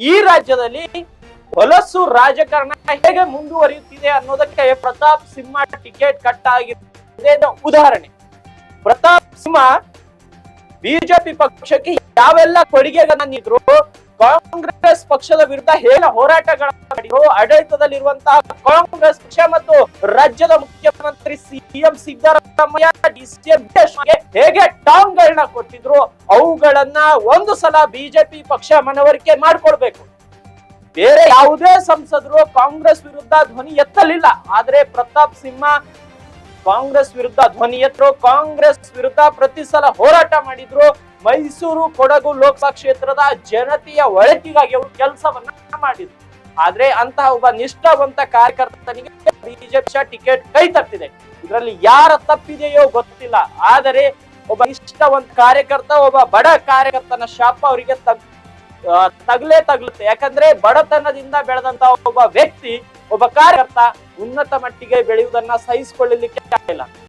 ಈ ರಾಜ್ಯದಲ್ಲಿ ಹೊಲಸು ರಾಜಕಾರಣ ಹೇಗೆ ಮುಂದುವರಿಯುತ್ತಿದೆ ಅನ್ನೋದಕ್ಕೆ ಪ್ರತಾಪ್ ಸಿಂಹ ಟಿಕೆಟ್ ಕಟ್ ಆಗಿದೆ ಉದಾಹರಣೆ. ಪ್ರತಾಪ್ ಸಿಂಹ ಬಿಜೆಪಿ ಪಕ್ಷಕ್ಕೆ ಯಾವೆಲ್ಲ ಕೊಡುಗೆಗಳನ್ನ ನೀಡಿದ್ರು? ಕಾಂಗ್ರೆಸ್ ಪಕ್ಷದ ವಿರುದ್ಧ ಹೇಳ ಹೋರಾಟಗಳ ಮಾಡಿದ್ರು ಆಡಳಿತದಲ್ಲಿರುವಂತಹ ಕಾಂಗ್ರೆಸ್ ಪಕ್ಷ ಮತ್ತು ರಾಜ್ಯದ ಮುಖ್ಯಮಂತ್ರಿ ಸಿಎಂ ಸಿದ್ದರಾಮಯ್ಯ ಹೇಗೆ ಟಾಂಗ್ ಗಳನ್ನ ಕೊಟ್ಟಿದ್ರು, ಅವುಗಳನ್ನ ಒಂದು ಸಲ ಬಿಜೆಪಿ ಪಕ್ಷ ಮನವರಿಕೆ ಮಾಡಿಕೊಡ್ಬೇಕು ಬೇರೆ ಯಾವುದೇ ಸಂಸದರು ಕಾಂಗ್ರೆಸ್ ವಿರುದ್ಧ ಧ್ವನಿ ಎತ್ತಲಿಲ್ಲ. ಆದ್ರೆ ಪ್ರತಾಪ್ ಸಿಂಹ ಕಾಂಗ್ರೆಸ್ ವಿರುದ್ಧ ಧ್ವನಿ ಎತ್ತರು, ಕಾಂಗ್ರೆಸ್ ವಿರುದ್ಧ ಪ್ರತಿ ಸಲ ಹೋರಾಟ ಮಾಡಿದ್ರು. ಮೈಸೂರು ಕೊಡಗು ಲೋಕಸಭಾ ಕ್ಷೇತ್ರದ ಜನತೆಯ ಒಳಕಿಗಾಗಿ ಅವರು ಕೆಲಸವನ್ನ ಮಾಡಿದ್ರು. ಆದ್ರೆ ಅಂತಹ ಒಬ್ಬ ನಿಷ್ಠಾವಂತ ಕಾರ್ಯಕರ್ತನಿಗೆ ಬಿಜೆಪಿ ಟಿಕೆಟ್ ಕೈ ತಟ್ಟಿದೆ. ಇದರಲ್ಲಿ ಯಾರ ತಪ್ಪಿದೆಯೋ ಗೊತ್ತಿಲ್ಲ. ಆದರೆ ಒಬ್ಬ ನಿಷ್ಠಾವಂತ ಕಾರ್ಯಕರ್ತ, ಒಬ್ಬ ಬಡ ಕಾರ್ಯಕರ್ತನ ಶಾಪ ಅವರಿಗೆ ತಗ್ ತಗಲೇ ತಗ್ಲೇ ತಗ್ಲುತ್ತೆ. ಯಾಕಂದ್ರೆ ಬಡತನದಿಂದ ಬೆಳೆದಂತ ಒಬ್ಬ ವ್ಯಕ್ತಿ, ಒಬ್ಬ ಕಾರ್ಯಕರ್ತ ಉನ್ನತ ಮಟ್ಟಿಗೆ ಬೆಳೆಯುವುದನ್ನ ಸಹಿಸಿಕೊಳ್ಳಲಿಕ್ಕೆ ಆಗಿಲ್ಲ